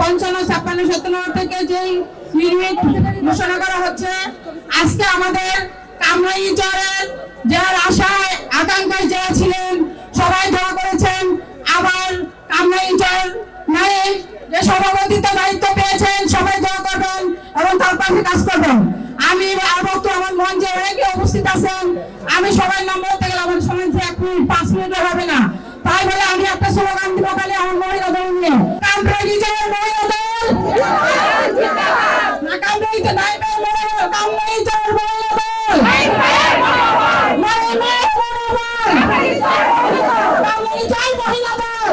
পঞ্চান্ন, ছাপ্পান্ন, সত্তান্ন থেকে যেই লিমিট ঘোষণা করা হচ্ছে, আজকে আমাদের কামরাই চরের যার আশায়, আকাঙ্ক্ষায় যারা ছিলেন, সবাই দোয়া করেছেন, আবার কামরাই চর নারী যে সভাপতিত্ব দায়িত্ব পেয়েছেন, সবাই দোয়া করবেন এবং তার পাশে কাজ করবেন। আমি আবার তো আমার মঞ্চে অনেকে উপস্থিত আছেন, আমি সবাই নম্বর বলতে গেলে আমার সময় যে এক মিনিট, পাঁচ মিনিটও হবে না। বলে আমি একটা স্লোগান দিব তাহলে আমার মহিলা দল নিয়ে কামরাই চরের মহিলা দল না কামরাই তো নাই কামরাই চরের মহিলা দল নাই নাই মহিলা দল। কামরাই মহিলা দল।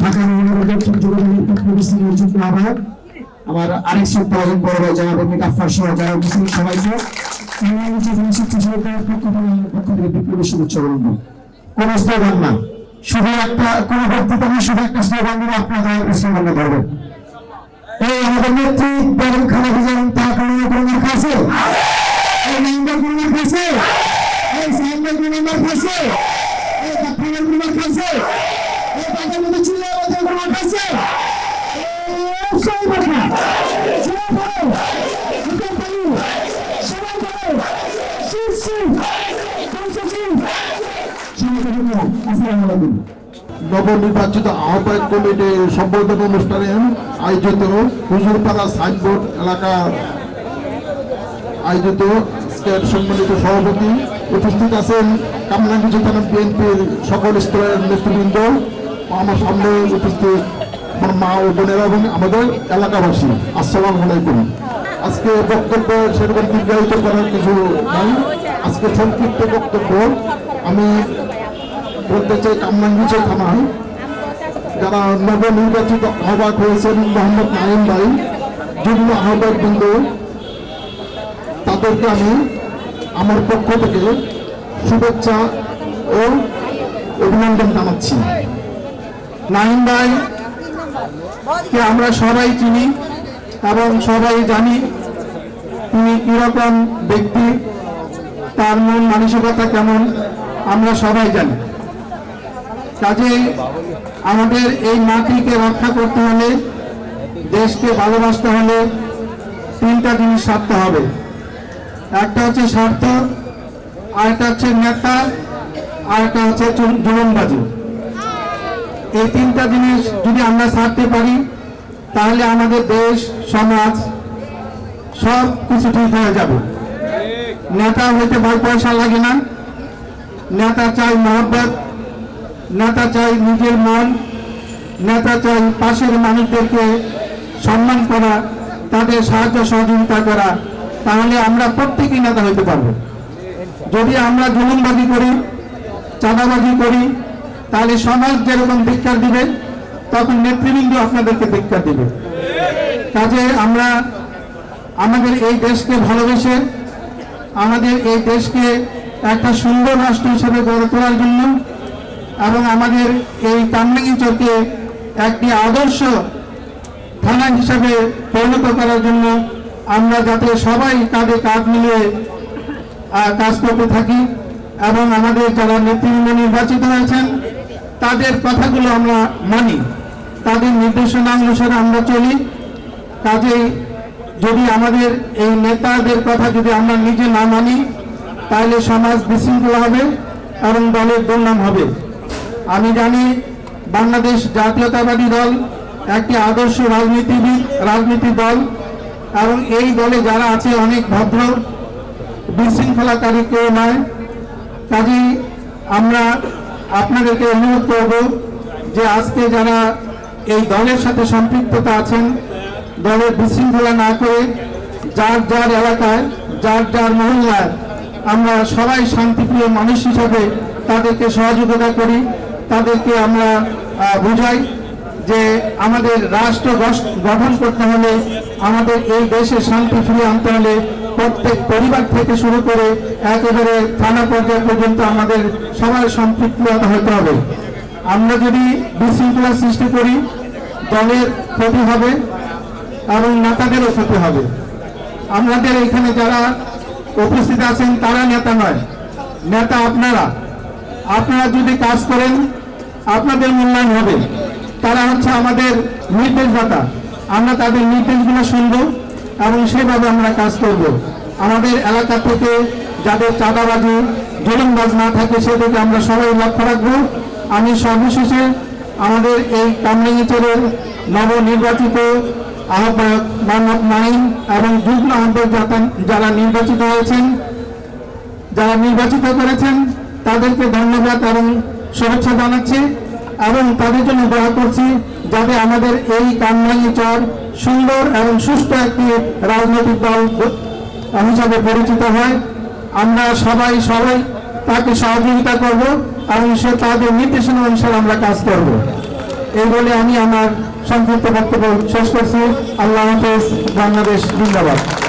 ঢাকা মহানগর দক্ষিণ যুবদলের পরিস্থিতির আহ্বায়ক আমার আরেক সত্য বড় ভাই জানাব এমনি গাফার সহ যারা মুসলিম সবাইকে। বাংলাদেশ সরকারের পক্ষ থেকে পক্ষ থেকে বিপ্লবী শুভেচ্ছা বলব কোন স্লোগান না। শুধু একটা, কোন বক্তৃতা না, শুধু একটা স্লোগান দিয়ে আপনারা স্লোগানটা ধরবেন। এই আমাদের নেত্রী বেগম খালেদা জিয়া তার কোনো কোনো মার্কা এই নাইমবার কোনো মার্কা এই সাইমবার কোনো মার্কা আছে এই গাফারের কোনো মার্কা আছে এই বাজার মধ্যে চুলে আমাদের কোনো মার্কা আছে এই সবাই মার্কা সবাই করো বিকাল পালু সবাই করো শিব শিব কংস শিব সবাই করো আসসালামু আলাইকুম নবনির্বাচিত আহ্বায়ক কমিটির সম্বর্ধনা অনুষ্ঠানে আয়োজিত হুজুরপাড়া সাইনবোর্ড এলাকা আয়োজিত স্টেট সম্মানিত সভাপতি উপস্থিত আছেন কামরাঙ্গি থানা বিএনপির সকল স্তরের নেতৃবৃন্দ আমার সামনে উপস্থিত আমার মা ও বোনেরা এবং আমাদের এলাকাবাসী। আসসালামু আলাইকুম। আজকে বক্তব্য সেরকম দীর্ঘায়িত করার কিছু নাই। আজকে সংক্ষিপ্ত বক্তব্য আমি বলতে চাই কামরাঙ্গিচে থানায় যারা নবনির্বাচিত আহ্বায়ক হয়েছেন মোহাম্মদ নাইম ভাই, যুগ্ম আহ্বায়ক বৃন্দ, তাদেরকে আমি আমার পক্ষ থেকে শুভেচ্ছা ও অভিনন্দন জানাচ্ছি। নাইম ভাই, কে আমরা সবাই চিনি এবং সবাই জানি, তিনি কীরকম ব্যক্তি, তার মন মানসিকতা কেমন, আমরা সবাই জানি। কাজে আমাদের এই মাটিকে রক্ষা করতে হলে, দেশকে ভালোবাসতে হলে তিনটা জিনিস সারতে হবে। একটা হচ্ছে স্বার্থ, আরেকটা হচ্ছে নেতা আরেকটা হচ্ছে জুলুমবাজি। এই তিনটা জিনিস যদি আমরা সারতে পারি, তাহলে আমাদের দেশ, সমাজ সব কিছু ঠিক হয়ে যাবে। নেতা হইতে ভয় পয়সা লাগে না। নেতা চাই মহব্বত নেতা চাই নিজের মন, নেতা চাই পাশের মানুষদেরকে সম্মান করা, তাদের সাহায্য সহযোগিতা করা, তাহলে আমরা প্রত্যেকেই নেতা হইতে পারব। যদি আমরা জুলুমবাজি করি, চাঁদাবাজি করি, তাহলে সমাজ যেরকম ধিক্কার দিবে, তখন নেতৃবৃন্দ আপনাদেরকে ধিক্কার দিবে। কাজে আমরা আমাদের এই দেশকে ভালোবেসে, আমাদের এই দেশকে একটা সুন্দর রাষ্ট্র হিসেবে গড়ে তোলার জন্য এবং আমাদের এই কামরাঙ্গিচরকে একটি আদর্শ থানা হিসাবে পরিণত করার জন্য আমরা যাতে সবাই কাঁধে কাঁধ মিলিয়ে কাজ করতে থাকি এবং আমাদের যারা নেতৃবৃন্দ নির্বাচিত হয়েছেন, তাদের কথাগুলো আমরা মানি। তাদের নির্দেশনা অনুসারে আমরা চলি। কাজেই যদি আমাদের এই নেতাদের কথা যদি আমরা নিজে না মানি, তাহলে সমাজ বিশৃঙ্খলা হবে এবং দলের দুর্নাম হবে। আমি জানি বাংলাদেশ জাতীয়তাবাদী দল একটি আদর্শ রাজনীতিবিদ, রাজনীতি দল, এবং এই দলে যারা আছে অনেক ভদ্র বিশৃঙ্খলাকারী কেউ নয়। কাজেই আমরা আপনাদেরকে অনুরোধ করব যে আজকে যারা এই দলের সাথে সম্পৃক্ততা আছেন দলের বিশৃঙ্খলা না করে যার যার এলাকায়, যার যার মহল্লায় আমরা সবাই শান্তিপ্রিয় মানুষ হিসাবে তাদেরকে সহযোগিতা করি। তাদেরকে আমরা বুঝাই যে আমাদের রাষ্ট্র গঠন করতে হলে আমাদের এই দেশে শান্তি ফিরিয়ে আনতে হলে প্রত্যেক পরিবার থেকে শুরু করে একেবারে থানা পর্যায় পর্যন্ত আমাদের সবার সম্পৃক্ততা হতে হবে। আমরা যদি বিশৃঙ্খলা সৃষ্টি করি, দলের ক্ষতি হবে এবং নেতাদেরও ক্ষতি হবে। আমাদের এখানে যারা উপস্থিত আছেন, তারা নেতা নয়, নেতা আপনারা। আপনারা যদি কাজ করেন আপনাদের মূল্যায়ন হবে। তারা হচ্ছে আমাদের নির্দেশদাতা আমরা তাদের নির্দেশগুলো শুনব এবং সেভাবে আমরা কাজ করব। আমাদের এলাকা থেকে যাদের চাঁদাবাজি, জুলুমবাজ না থাকে সেদিকে আমরা সবাই লক্ষ্য রাখব। আমি সর্বশেষে আমাদের এই কামরাঙ্গিচরের নবনির্বাচিত আহ্বায়ক মোহাম্মদ নাইম এবং যুগ্ম আহ্বায়ক যারা নির্বাচিত হয়েছেন, যারা নির্বাচিত করেছেন, তাদেরকে ধন্যবাদ এবং শুভেচ্ছা জানাচ্ছি এবং তাদের জন্য দোয়া করছি যাতে আমাদের এই কামরাঙ্গি চর সুন্দর এবং সুস্থ একটি রাজনৈতিক দল হিসাবে পরিচিত হয়। আমরা সবাই সবাই তাকে সহযোগিতা করব এবং সে তাদের নির্দেশনা অনুসারে আমরা কাজ করব। এই বলে আমি আমার সংক্ষিপ্ত বক্তব্য শেষ করছি। আল্লাহ হাফেজ, বাংলাদেশ, জিন্দাবাদ।